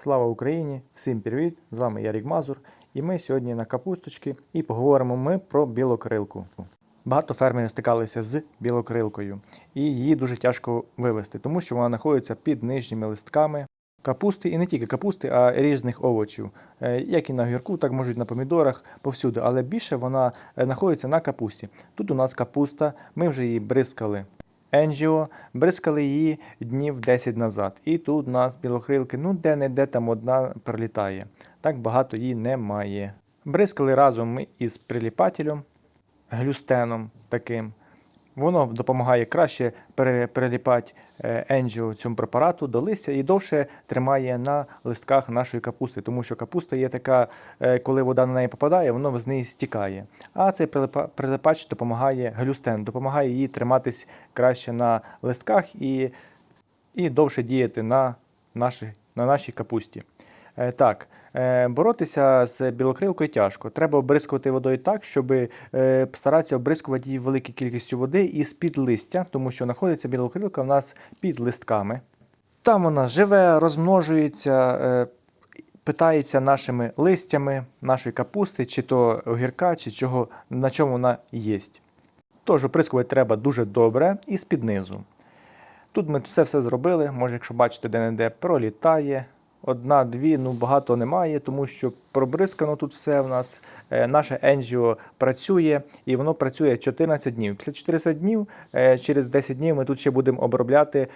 Слава Україні! Всім привіт! З вами Ярік Мазур. І ми сьогодні на капусточки і поговоримо ми про білокрилку. Багато фермерів стикалися з білокрилкою, і її дуже тяжко вивести, тому що вона знаходиться під нижніми листками капусти, і не тільки капусти, а різних овочів, Е, як і на гірку, так можуть на помідорах, повсюди. Але більше вона е, знаходиться на капусті. Тут у нас капуста, ми вже її бризкали. Енджіо, бризкали її днів 10 назад. І тут у нас білокрилки, ну де-не-де там одна прилітає. Так багато її немає. Бризкали разом ми із приліпателем, глюстеном таким. Воно допомагає краще приліпати енджіо цьому препарату до листя і довше тримає на листках нашої капусти, тому що капуста є така, е, коли вода на неї попадає, воно з неї стікає. А цей прилипа- прилипач допомагає глюстен, допомагає їй триматись краще на листках і, і довше діяти на, нашій, на нашій капусті. Е, Так, е, боротися з білокрилкою тяжко. Треба обрискувати водою так, щоб е, старатися обрискувати її великою кількістю води із під листя, тому що знаходиться білокрилка в нас під листками. Там вона живе, розмножується, питається нашими листями, нашої капусти, чи то огірка, чи чого, на чому вона єсть. Тож оприскувати треба дуже добре і з-під низу. Тут ми все все зробили. Може, якщо бачите, де-не-де пролітає. Одна, дві, ну багато немає, тому що пробризкано тут все в нас. Е, наше енджіо працює і воно працює 14 днів. Після 14 днів, е, через 10 днів ми тут ще будемо обробляти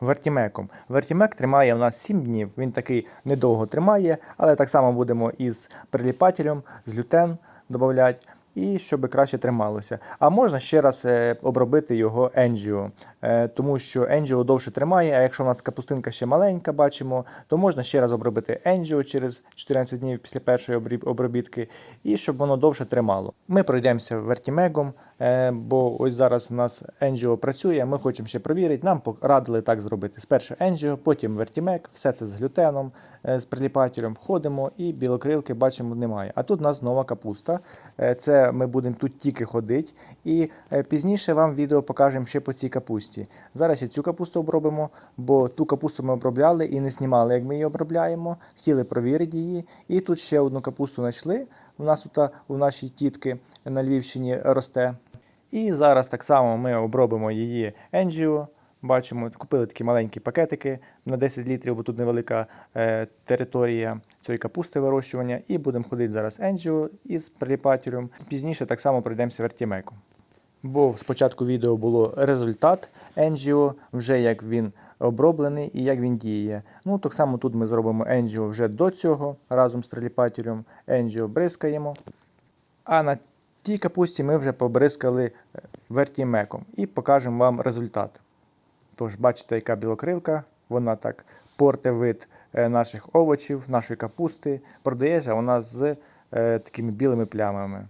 вертімеком. Вертімек тримає у нас 7 днів. Він такий недовго тримає, але так само будемо із приліпателем, з лютен додати. І щоб краще трималося. А можна ще раз е, обробити його енджіо, тому що енджіо довше тримає, а якщо у нас капустинка ще маленька, бачимо, то можна ще раз обробити енджіо через 14 днів після першої обробітки, і щоб воно довше тримало. Ми пройдемося вертімегом, е, бо ось зараз у нас енджіо працює, ми хочемо ще провірити. Нам порадили так зробити. Спершу енджіо, потім вертімек, все це з глютеном, е, з приліпателем. Ходимо і білокрилки бачимо немає. А тут у нас нова капуста. Е, Ми будемо тут тільки ходити. І е, пізніше вам відео покажемо ще по цій капусті. Зараз ще цю капусту обробимо, бо ту капусту ми обробляли і не знімали, як ми її обробляємо. Хотіли провірити її. І тут ще одну капусту знайшли. У нас тут у нашій тітки на Львівщині росте. І зараз так само ми обробимо її енджіо. Бачимо, купили такі маленькі пакетики на 10 літрів, бо тут невелика е, територія цієї капусти вирощування. І будемо ходити зараз енджіо із приліпателем. Пізніше так само пройдемося вертімеком. Бо спочатку відео було результат енджіо, вже як він оброблений і як він діє. Ну, так само тут ми зробимо енджіо вже до цього разом з приліпателем. Енджіо бризкаємо. А на тій капусті ми вже побризкали е, вертімеком і покажемо вам результат. Тож, бачите, яка білокрилка, вона так порте вид е, наших овочів, нашої капусти, продається вона з е, такими білими плямами.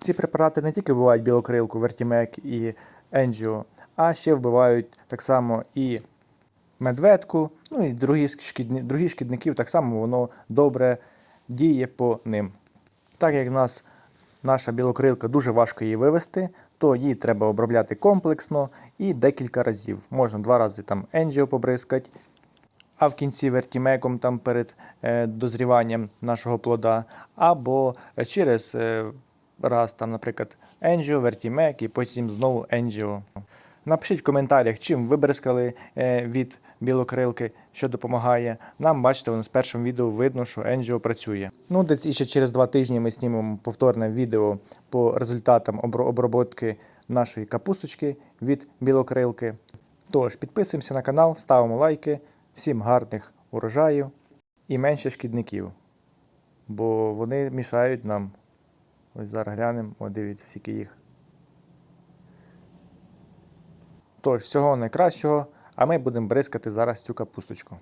Ці препарати не тільки вбивають білокрилку, вертімек і енджіо, а ще вбивають так само і медведку, ну і другі, шкідні, другі шкідників, так само воно добре діє по ним. Так як в нас наша білокрилка дуже важко її вивести, то її треба обробляти комплексно і декілька разів. Можна два рази там енджіо побризкати, а в кінці вертімеком там перед е, дозріванням нашого плода, або через е, раз, там, наприклад, енджіо, вертімек і потім знову енджіо. Напишіть в коментарях, чим ви бризкали е, від білокрилки, що допомагає. Нам, бачите, воно з першим відео видно, що енджіо працює. Ну, десь іще через два тижні ми знімемо повторне відео по результатам обро- обробки нашої капусточки від білокрилки. Тож, підписуємося на канал, ставимо лайки. Всім гарних урожаїв і менше шкідників. Бо вони мішають нам. Ось зараз глянемо, о, дивіться, скільки їх. Тож, всього найкращого, а ми будемо бризкати зараз цю капусточку.